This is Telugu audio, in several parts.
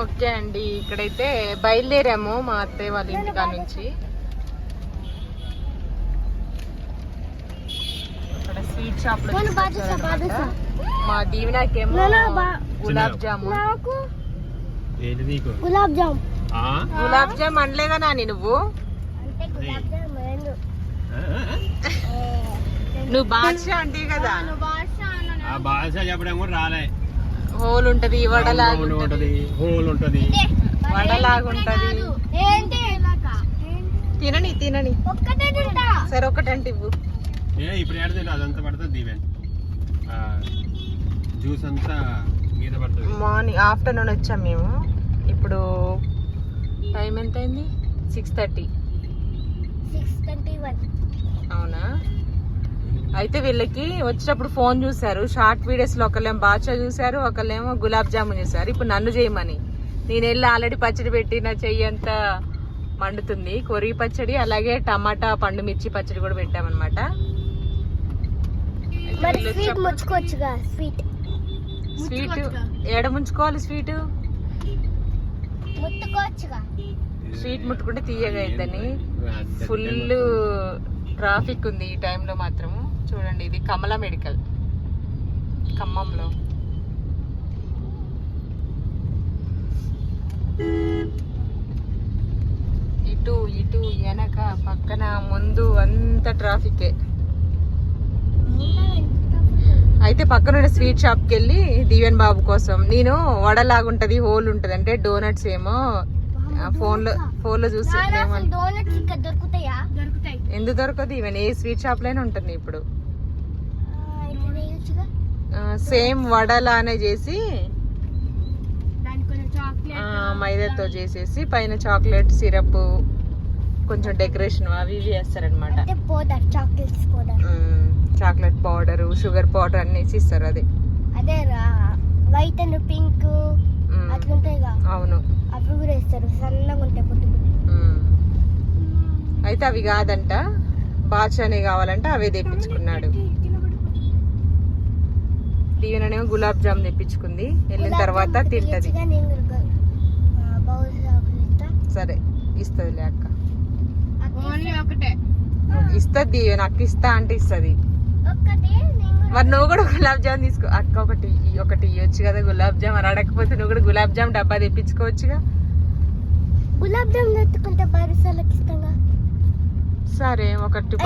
ఓకే అండి ఇక్కడైతే బయలుదేరాము మా అత్తయ్య వాళ్ళ ఇంటికా నుంచి. ఇక్కడ స్వీట్ షాప్లో. మా దీవెనకేమో గులాబ్ నీకు గులాబ్ జామ్. ఆ? గులాబ్ జామ్ అనలేదా నాని నువ్వు? జామ్ నువ్వు బాద్షా అంటే కదా. ఆ బాదుషా చెప్పడం కూడా రాలే. హోల్ ఉంటది వడలాగా ఉంటది హోల్ ఉంటది వడలాగా ఉంటది ఏంటి తినని తినని. సరే ఒకటంటే ఇవ్వు. ఏ ఇప్పుడు ఏడుతుంది అదంతా పడుతుంది దీవెన్. జ్యూస్ అంతా మీద పడుతుంది. మార్నింగ్ ఆఫ్టర్నూన్ వచ్చాం మేము. ఇప్పుడు టైం ఎంత అయింది six thirty six twenty one అవునా అయితే వీళ్ళకి వచ్చేటప్పుడు ఫోన్ చూశారు షార్ట్ వీడియోస్లో ఒకళ్ళేమో బాచా చూశారు ఒకళ్ళేమో గులాబ్ జామున్ చూశారు. ఇప్పుడు నన్ను చేయమని. నేను వెళ్ళి ఆల్రెడీ పచ్చడి పెట్టి నా చెయ్యి అంతా మండుతుంది. కొరివి పచ్చడి అలాగే టమాటా పండు మిర్చి పచ్చడి కూడా పెట్టామన్నమాట. స్వీట్ ఏడ ముంచుకోవాలి స్వీట్? ముట్టుకోవచ్చుగా? స్వీట్ ముట్టుకుంటే తీయగా అయిద్దని. ఫుల్ ట్రాఫిక్ ఉంది ఈ టైంలో మాత్రము. చూడండి ఇది కమల మెడికల్. ఖమ్మంలో. ఇటు ఇటు వెనక పక్కన ముందు అంత ట్రాఫికే. అయితే పక్కన స్వీట్ షాప్కి వెళ్ళి దీవెన్ బాబు కోసం. నేను వడలాగుంటది హోల్ ఉంటది అంటే డోనట్స్ ఏమో ఫోన్లో ఫోన్లో చూసి ఎందుకు దొరకదు? ఈవెన్ ఏ స్వీట్ షాప్లోనే ఉంటుంది ఇప్పుడు. సేమ్ వడలానే చేసి మైదాతో చేసేసి పైన చాక్లెట్ సిరప్ కొంచెం డెకరేషన్ అవి ఇవి వేస్తారనమాట చాక్లెట్ పౌడర్ షుగర్ పౌడర్ అన్ని ఇస్తారు అది. అదే వైట్ అండ్ పింక్ అవును. అవి కూడా వేస్తారు సన్నగా ఉంటాయి పొట్టు. అయితే అవి కాదంట. బాచానే కావాలంటే అవే తెప్పించుకున్నాడు. దీవెననేమో గులాబ్ జామ్ తెప్పించుకుంది. వెళ్ళిన తర్వాత తింటది. సరే ఇస్తుంది అక్క. ఒకటే. ఇస్తుంది దీవెన అక్క ఇస్తా అంటే ఇస్తుంది. ఒక్కటే మరి నువ్వు కూడా గులాబ్ జామ్ తీసుకో. అక్క ఒకటి ఒకటి ఇవ్వచ్చు కదా గులాబ్ జామ్. అని అడగకపోతే నువ్వు కూడా గులాబ్ జామ్ డబ్బా తెప్పించుకోవచ్చుగా. గులాబ్ జామ్ తెచ్చుకుంటే బరిసాలకి ఇస్తాగా సరే ఒకటి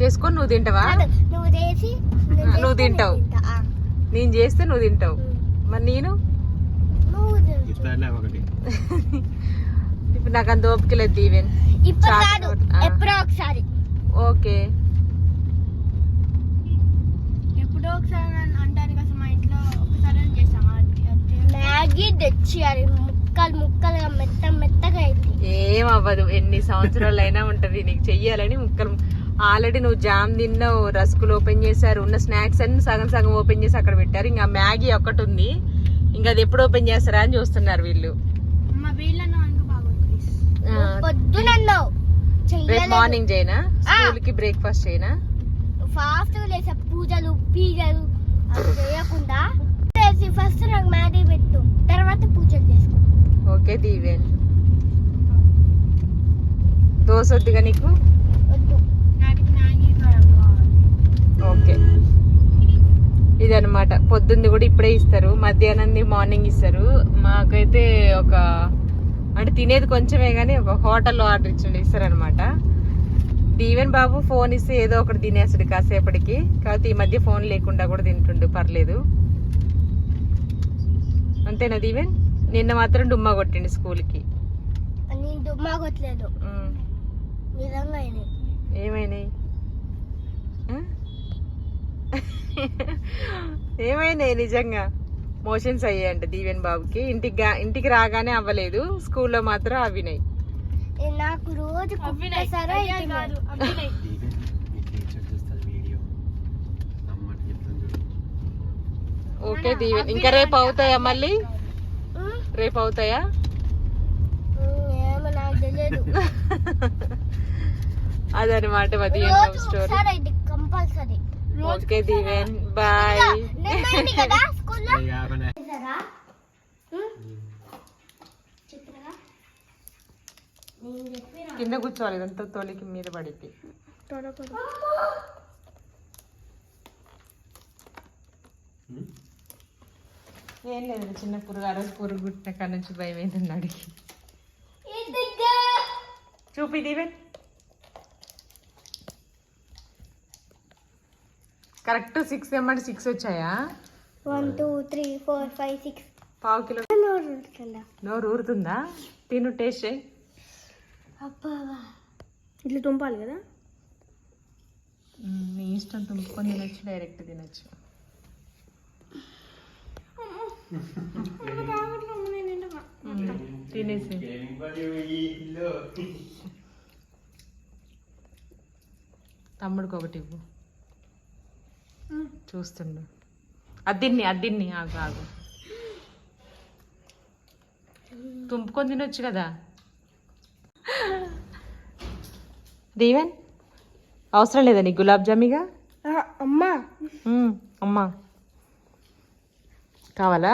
చేసుకొని నువ్వు తింటావా? నువ్వు చేసి నేను నువ్వు చేస్తే తింటావు. నేను చేస్తే నువ్వు తింటావు. మరి నేను? ఇప్పుడు నాకు అంత ఓపిక లేదు దీవెన్. ఎప్పుడో ఒకసారి. ఓకే. ఎప్పుడో ఒకసారి అంటాను కదా మా ఇంట్లో ఒకసారి చేసాం మ్యాగీ తెచ్చి అది ముక్కలు ముక్కలుగా మెత్త మెత్తగా ఏం అవ్వదు ఎన్ని సంవత్సరాలు అయినా ఉంటది నీకు చెయ్యాలని ముక్కలు. ఆల్రెడీ నువ్వు జామ్ తిన్నావు రస్కులు ఓపెన్ చేశారు ఉన్న స్నాక్స్ అన్ని సగం సగం ఓపెన్ చేసి అక్కడ పెట్టారు. ఇంకా మ్యాగీ ఒక్కటి ఉంది. ఇంకా అది ఎప్పుడు ఓపెన్ చేస్తారా అని చూస్తున్నారు వీళ్ళు. రేపు మార్నింగ్ చేయనా? స్కూల్కి బ్రేక్ఫాస్ట్ చేయనా? ఫాస్ట్ లేసా పూజలు పీజలు చేయకుండా. ఫస్ట్ నాకు మ్యాగీ పెట్టు తర్వాత పూజలు చేసుకో. ఓకే దీవెన్ దోశ వద్దుగా నీకు? ఓకే. ఇదనమాట పొద్దుంది కూడా ఇప్పుడే ఇస్తారు. మధ్యాహ్నంది మార్నింగ్ ఇస్తారు. మాకైతే ఒక అంటే తినేది కొంచెమే కానీ ఒక హోటల్లో ఆర్డర్ ఇచ్చండి ఇస్తారనమాట దీవెన్ బాబు ఫోన్ ఇస్తే ఏదో ఒకటి తినేస్తాడు కాసేపటికి. కాకపోతే ఈ మధ్య ఫోన్ లేకుండా కూడా తింటుండు పర్లేదు. అంతేనా దీవెన్? నిన్న మాత్రం డుమ్మా కొట్టిండు స్కూల్కి. నేను దుమ్మా కొట్టలేదు. నిజంగా. ఏమైనాయి? ఏమైనాయి నిజంగా? మోషన్స్ అయ్యాయంట దీవెన్ బాబుకి. ఇంటికి ఇంటికి రాగానే అవ్వలేదు. స్కూల్లో మాత్రం అవినాయి ఏ నాకు రోజు ఓకే దీవెన్ ఇంకా రేపు అవుతాయా మళ్ళీ? రేపు అవుతాయా? ఏమో నాకు తెలియదు అదనమాట మా దీవెన్ బాబు రోజు story compulsory. Okay Deeven boy కదా కూర్చోవాలి ఇదంతా తోలికి మీద పడిద్ది ఏం లేదు చిన్న పురుగు ఆ రోజు పురుగు గుట్టిన కాడ నుంచి భయం ఏంటని అడిగి. చూపి దీవెన్ కరెక్ట్ సిక్స్ ఎమ్మంటే సిక్స్ వచ్చాయా? One two three four five six పావు కిలో. నోరు ఊరుతుందా? తిను టేస్ట్ చేయి. అబ్బా ఇట్లా తుంపాలి కదా? నీ ఇష్టం తుంపుకొని తినొచ్చు డైరెక్ట్ తినొచ్చు. తినేసి తమ్ముడికి ఒకటి ఇవ్వు. చూస్తుండు. అద్దిన్ని అద్దిన్ని ఆగు ఆగు. తుంపుకొని తినొచ్చు కదా? దీవెన్ అవసరం లేదా నీకు గులాబ్ జామీగా? అమ్మా. మ్మ్, అమ్మా. కావాలా?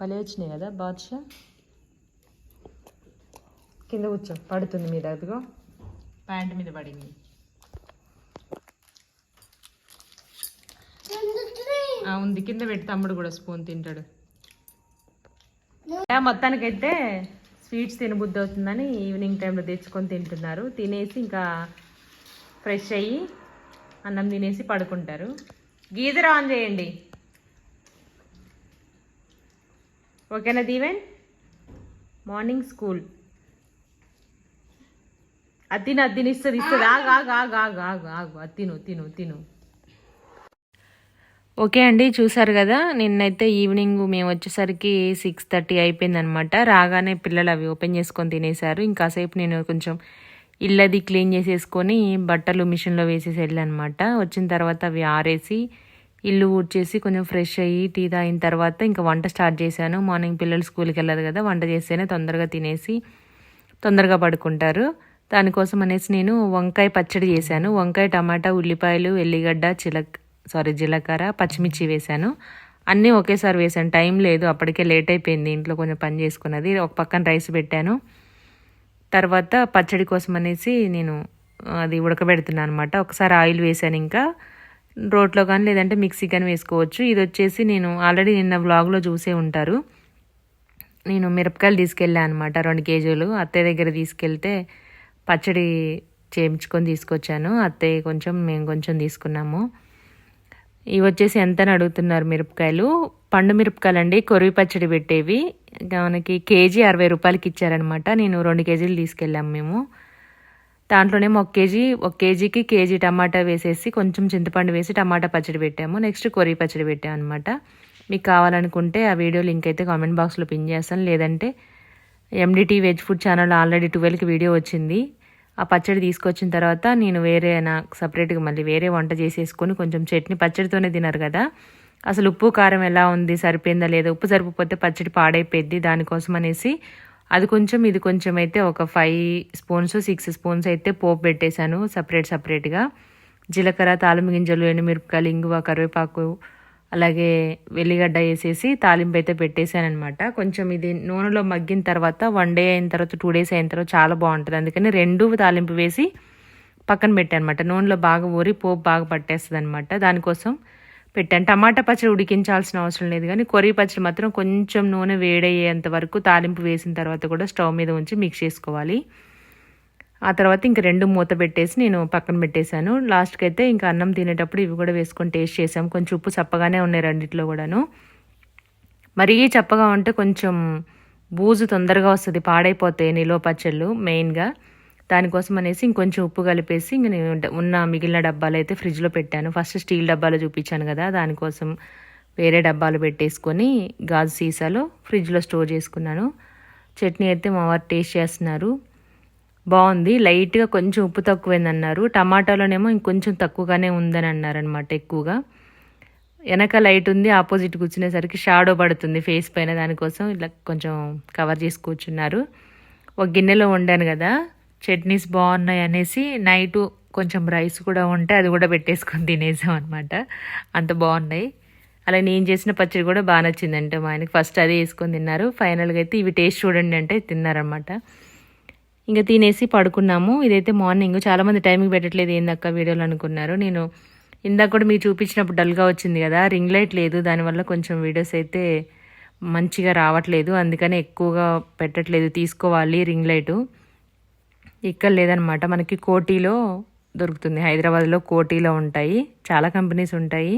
భలే వచ్చినాయి కదా బాద్షా? కింద కూర్చో పడుతుంది మీద అదిగో ప్యాంట్ మీద పడింది. ఉంది. కింద పెట్టి తమ్ముడు కూడా స్పూన్ తింటాడు. ఆ, మొత్తానికైతే స్వీట్స్ తినబుద్ధి అవుతుందని ఈవినింగ్ టైంలో తెచ్చుకొని తింటున్నారు. తినేసి ఇంకా ఫ్రెష్ అయ్యి అన్నం తినేసి పడుకుంటారు. గీజర్ ఆన్ చేయండి. ఓకేనా దీవెన్? Morning school. అది తిను ఇస్తుంది ఇస్తుంది. ఆగు ఆగు ఆగు ఆగు ఆగు ఆగు. తిను తిను తిను. ఓకే అండి చూసారు కదా నిన్నైతే ఈవినింగ్ మేము వచ్చేసరికి సిక్స్ థర్టీ అయిపోయిందనమాట. రాగానే పిల్లలు అవి ఓపెన్ చేసుకొని తినేశారు. ఇంకాసేపు నేను కొంచెం ఇల్లది క్లీన్ చేసేసుకొని బట్టలు మిషన్లో వేసేసి వెళ్ళనమాట. వచ్చిన తర్వాత అవి ఆరేసి ఇల్లు ఊడ్చేసి కొంచెం ఫ్రెష్ అయ్యి టీ తాగిన తర్వాత ఇంకా వంట స్టార్ట్ చేశాను. మార్నింగ్ పిల్లలు స్కూల్కి వెళ్ళదు కదా వంట చేస్తేనే తొందరగా తినేసి తొందరగా పడుకుంటారు. దానికోసం అనేసి నేను వంకాయ పచ్చడి చేశాను. వంకాయ టమాటా ఉల్లిపాయలు ఎల్లిగడ్డ చిలక్ సారీ జీలకర్ర పచ్చిమిర్చి వేశాను. అన్నీ ఒకేసారి వేశాను. టైం లేదు. అప్పటికే లేట్ అయిపోయింది. ఇంట్లో కొంచెం పని చేసుకున్నది. ఒక పక్కన రైస్ పెట్టాను. తర్వాత పచ్చడి కోసం అనేసి నేను అది ఉడకబెడుతున్నాను అనమాట ఒకసారి ఆయిల్ వేసాను ఇంకా. రోట్లో కానీ లేదంటే మిక్సీ కానీ వేసుకోవచ్చు. ఇది వచ్చేసి నేను ఆల్రెడీ నిన్న వ్లాగ్లో చూసే ఉంటారు. నేను మిరపకాయలు తీసుకెళ్ళాను అనమాట రెండు కేజీలు. అత్తయ్య దగ్గర తీసుకెళ్తే పచ్చడి చేయించుకొని తీసుకొచ్చాను. అత్తయ్య కొంచెం మేము కొంచెం తీసుకున్నాము. ఇవి వచ్చేసి ఎంత అని అడుగుతున్నారు మిరపకాయలు? పండు మిరపకాయలు అండి కొరివి పచ్చడి పెట్టేవి. మనకి కేజీ అరవై రూపాయలకి ఇచ్చారనమాట నేను రెండు కేజీలు తీసుకెళ్ళాము మేము. దాంట్లోనేమో ఒక కేజీ ఒక కేజీకి కేజీ టమాటా వేసేసి కొంచెం చింతపండు వేసి టమాటా పచ్చడి పెట్టాము. నెక్స్ట్ కొరివి పచ్చడి పెట్టాము అనమాట మీకు కావాలనుకుంటే ఆ వీడియో లింక్ అయితే కామెంట్ బాక్స్లో పిన్ చేస్తాను. లేదంటే MDT veg food channel already ట్వెల్వ్కి వీడియో వచ్చింది. ఆ పచ్చడి తీసుకొచ్చిన తర్వాత నేను వేరే నాకు సపరేట్గా మళ్ళీ వేరే వంట చేసేసుకొని కొంచెం చట్నీ పచ్చడితోనే తినరు కదా. అసలు ఉప్పు కారం ఎలా ఉంది సరిపోయిందా లేదా ఉప్పు సరిపోతే పచ్చడి పాడైపోయింది దానికోసం అనేసి అది కొంచెం ఇది కొంచెం అయితే ఒక ఫైవ్ స్పూన్స్ సిక్స్ స్పూన్స్ అయితే పోపు పెట్టేశాను సపరేట్ సపరేట్గా జీలకర్ర తాలింపు గింజలు ఎండుమిరపకాయలు ఇంగువ కరివేపాకు అలాగే వెల్లిగడ్డ వేసేసి తాలింపు అయితే పెట్టేశాను అనమాట కొంచెం ఇది నూనెలో మగ్గిన తర్వాత వన్ డే అయిన తర్వాత టూ డేస్ అయిన తర్వాత చాలా బాగుంటుంది. అందుకని రెండు తాలింపు వేసి పక్కన పెట్టానమాట నూనెలో బాగా ఊరి పోపు బాగా పట్టేస్తుంది అనమాట దానికోసం పెట్టాను. టమాటా పచ్చడి ఉడికించాల్సిన అవసరం లేదు కానీ కొర్రీ పచ్చడి మాత్రం కొంచెం నూనె వేడయ్యేంత వరకు తాలింపు వేసిన తర్వాత కూడా స్టవ్ మీద ఉంచి మిక్స్ చేసుకోవాలి. ఆ తర్వాత ఇంక రెండు మూత పెట్టేసి నేను పక్కన పెట్టేశాను. లాస్ట్కి అయితే ఇంకా అన్నం తినేటప్పుడు ఇవి కూడా వేసుకొని టేస్ట్ చేసాం కొంచెం ఉప్పు చప్పగానే ఉన్నాయి రెండిట్లో కూడాను. మరీ చప్పగా ఉంటే కొంచెం బూజు తొందరగా వస్తుంది పాడైపోతాయి నిలువ పచ్చళ్ళు మెయిన్గా. దానికోసం అనేసి ఇంకొంచెం ఉప్పు కలిపేసి ఇంక నేను ఉన్న మిగిలిన డబ్బాలు అయితే ఫ్రిడ్జ్లో పెట్టాను. ఫస్ట్ స్టీల్ డబ్బాలు చూపించాను కదా దానికోసం వేరే డబ్బాలు పెట్టేసుకొని గాజు సీసాలో ఫ్రిడ్జ్లో స్టోర్ చేసుకున్నాను. చట్నీ అయితే మా వారు టేస్ట్ చేస్తున్నారు. బాగుంది లైట్గా కొంచెం ఉప్పు తక్కువైంది అన్నారు టమాటాలోనేమో ఇంకొంచెం తక్కువగానే ఉందని అన్నారనమాట ఎక్కువగా. వెనక లైట్ ఉంది ఆపోజిట్ కూర్చునేసరికి షాడో పడుతుంది ఫేస్ పైన దానికోసం ఇలా కొంచెం కవర్ చేసి కూర్చున్నారు. ఒక గిన్నెలో వండాను కదా చట్నీస్ బాగున్నాయి అనేసి నైట్ కొంచెం రైస్ కూడా ఉంటే అది కూడా పెట్టేసుకొని తినేసాం అనమాట అంత బాగున్నాయి. అలా నేను చేసిన పచ్చడి కూడా బాగా నచ్చిందంటే మా ఆయనకి. ఫస్ట్ అదే వేసుకొని తిన్నారు. ఫైనల్గా అయితే ఇవి టేస్ట్ చూడండి అంటే తిన్నారనమాట ఇంకా తినేసి పడుకున్నాము. ఇదైతే మార్నింగ్. చాలామంది టైంకి పెట్టట్లేదు ఏందక్క వీడియోలు అనుకున్నారు. నేను ఇందాక కూడా మీరు చూపించినప్పుడు డల్గా వచ్చింది కదా రింగ్ లైట్ లేదు. దానివల్ల కొంచెం వీడియోస్ అయితే మంచిగా రావట్లేదు. అందుకని ఎక్కువగా పెట్టట్లేదు. తీసుకోవాలి రింగ్ లైటు. ఇక్కడ లేదనమాట మనకి కోటీలో దొరుకుతుంది. హైదరాబాద్లో కోటీలో ఉంటాయి. చాలా కంపెనీస్ ఉంటాయి.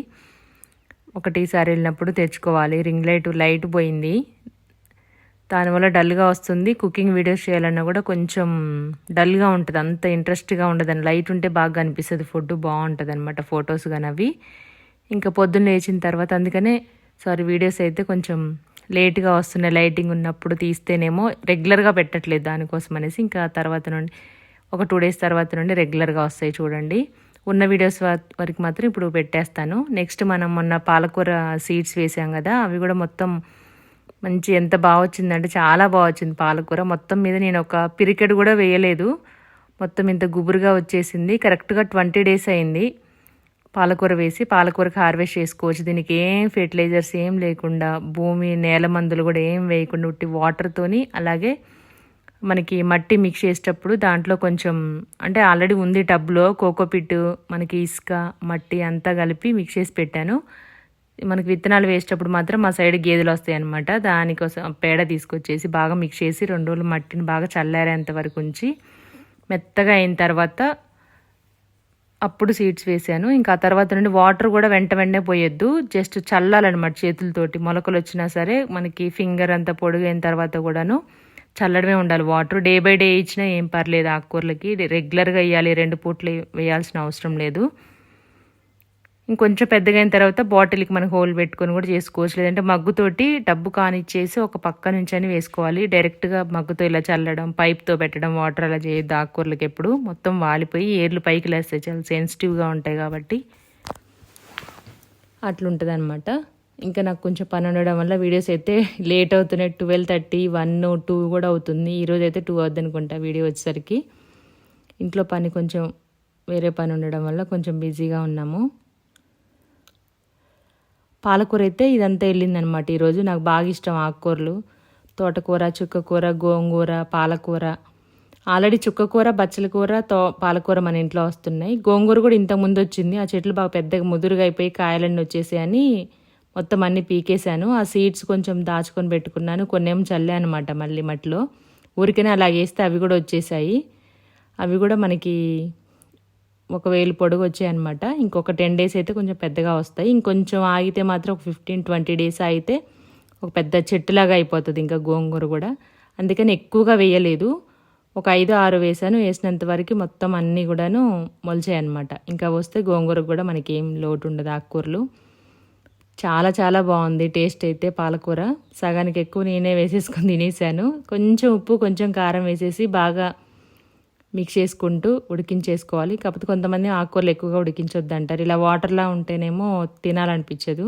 ఒకటిసారి వెళ్ళినప్పుడు తెచ్చుకోవాలి. రింగ్ లైట్ లైట్ పోయింది. దానివల్ల డల్గా వస్తుంది. కుకింగ్ వీడియోస్ చేయాలన్నా కూడా కొంచెం డల్గా ఉంటుంది. అంత ఇంట్రెస్ట్గా ఉండదని. లైట్ ఉంటే బాగా అనిపిస్తుంది ఫుడ్ బాగుంటుంది అనమాట ఫొటోస్ కానీ అవి. ఇంకా పొద్దున్న లేచిన తర్వాత అందుకనే సారీ వీడియోస్ అయితే కొంచెం లేట్గా వస్తున్నాయి లైటింగ్ ఉన్నప్పుడు తీస్తేనేమో రెగ్యులర్గా పెట్టట్లేదు దానికోసం అనేసి ఇంకా తర్వాత నుండి ఒక టూ డేస్ తర్వాత నుండి రెగ్యులర్గా వస్తాయి చూడండి. ఉన్న వీడియోస్ వరకు మాత్రం ఇప్పుడు పెట్టేస్తాను. నెక్స్ట్ మనం మొన్న పాలకూర సీడ్స్ వేసాం కదా అవి కూడా మొత్తం మంచి ఎంత బాగా వచ్చిందంటే చాలా బాగా వచ్చింది పాలకూర. మొత్తం మీద నేను ఒక పిరికెడు కూడా వేయలేదు. మొత్తం ఇంత గుబురుగా వచ్చేసింది. కరెక్ట్గా ట్వంటీ డేస్ అయింది. పాలకూర వేసి పాలకూరకు హార్వెస్ట్ చేసుకోవచ్చు. దీనికి ఏం ఫెర్టిలైజర్స్ ఏం లేకుండా భూమి నేల మందులు కూడా ఏం వేయకుండా ఉట్టి వాటర్తోని అలాగే మనకి మట్టి మిక్స్ చేసేటప్పుడు దాంట్లో కొంచెం అంటే ఆల్రెడీ ఉంది టబ్లో కోకోపిట్ మనకి ఇసుక మట్టి అంతా కలిపి మిక్స్ చేసి పెట్టాను. మనకి విత్తనాలు వేసేటప్పుడు మాత్రం మా సైడ్ గేదెలు వస్తాయి అనమాట దానికోసం పేడ తీసుకొచ్చేసి బాగా మిక్స్ చేసి రెండు రోజులు మట్టిని బాగా చల్లారేంత వరకు ఉంచి మెత్తగా అయిన తర్వాత అప్పుడు సీడ్స్ వేసాను. ఇంకా ఆ తర్వాత నుండి వాటర్ కూడా వెంట వెంటనే పోయొద్దు. జస్ట్ చల్లాలన్నమాట చేతులతోటి. మొలకలు వచ్చినా సరే మనకి ఫింగర్ అంతా పొడుగైన తర్వాత కూడాను చల్లడమే ఉండాలి వాటర్ డే బై డే ఇచ్చినా ఏం పర్లేదు ఆకుకూరలకి. రెగ్యులర్గా వేయాలి రెండు పూట్లు వేయాల్సిన అవసరం లేదు. ఇంకొంచెం పెద్దగా అయిన తర్వాత బాటిల్కి మనం హోల్ పెట్టుకొని కూడా చేసుకోవచ్చు. లేదంటే మగ్గుతోటి డబ్బు కానిచ్చేసి ఒక పక్క నుంచి అని వేసుకోవాలి. డైరెక్ట్గా మగ్గుతో ఇలా చల్లడం పైప్తో పెట్టడం వాటర్ అలా చేయొద్దు ఆకుకూరలకి ఎప్పుడు మొత్తం వాలిపోయి ఏర్లు పైకి లేస్తాయి. చాలా సెన్సిటివ్గా ఉంటాయి కాబట్టి అట్లుంటుంది అనమాట ఇంకా నాకు కొంచెం పని ఉండడం వల్ల వీడియోస్ అయితే లేట్ అవుతున్నాయి. ట్వెల్వ్ థర్టీ వన్ టూ కూడా అవుతుంది. ఈరోజు అయితే టూ అవుద్ది అనుకుంటా వీడియో వచ్చేసరికి. ఇంట్లో పని కొంచెం వేరే పని ఉండడం వల్ల కొంచెం బిజీగా ఉన్నాము. పాలకూర అయితే ఇదంతా వెళ్ళిందనమాట. ఈరోజు నాకు బాగా ఇష్టం ఆకుకూరలు. తోటకూర చుక్కకూర గోంగూర పాలకూర. ఆల్రెడీ చుక్కకూర బచ్చల కూర తో పాలకూర మన ఇంట్లో వస్తున్నాయి. గోంగూర కూడా ఇంత ముందు వచ్చింది. ఆ చెట్లు బాగా పెద్దగా ముదురుగా అయిపోయి కాయలన్నీ వచ్చేసాయని మొత్తం అన్ని పీకేశాను. ఆ సీడ్స్ కొంచెం దాచుకొని పెట్టుకున్నాను. కొన్ని ఏమో చల్లే అనమాట మళ్ళీ మట్టిలో. ఊరికనే అలా వేస్తే అవి కూడా వచ్చేసాయి. అవి కూడా మనకి ఒక వేలు పొడుగు వచ్చాయన్నమాట ఇంకొక టెన్ డేస్ అయితే కొంచెం పెద్దగా వస్తాయి. ఇంకొంచెం ఆగితే మాత్రం ఒక ఫిఫ్టీన్ ట్వంటీ డేస్ ఆగితే ఒక పెద్ద చెట్టులాగా అయిపోతుంది ఇంకా గోంగూర కూడా. అందుకని ఎక్కువగా వేయలేదు. ఒక ఐదు ఆరు వేసాను. వేసినంత వరకు మొత్తం అన్నీ కూడాను మొలిచాయి అనమాట ఇంకా వస్తే గోంగూరకు కూడా మనకి ఏం లోటు ఉండదు ఆకుకూరలు. చాలా చాలా బాగుంది. టేస్ట్ అయితే పాలకూర. సగానికి ఎక్కువ నేనే వేసేసుకొని తినేసాను. కొంచెం ఉప్పు కొంచెం కారం వేసేసి బాగా మిక్స్ చేసుకుంటూ ఉడికించేసుకోవాలి. కాకపోతే కొంతమంది ఆకుకూరలు ఎక్కువగా ఉడికించొద్దు అంటారు ఇలా వాటర్లా ఉంటేనేమో తినాలనిపించదు.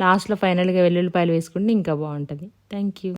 లాస్ట్లో ఫైనల్గా వెల్లుల్లిపాయలు వేసుకుంటే ఇంకా బాగుంటుంది. Thank you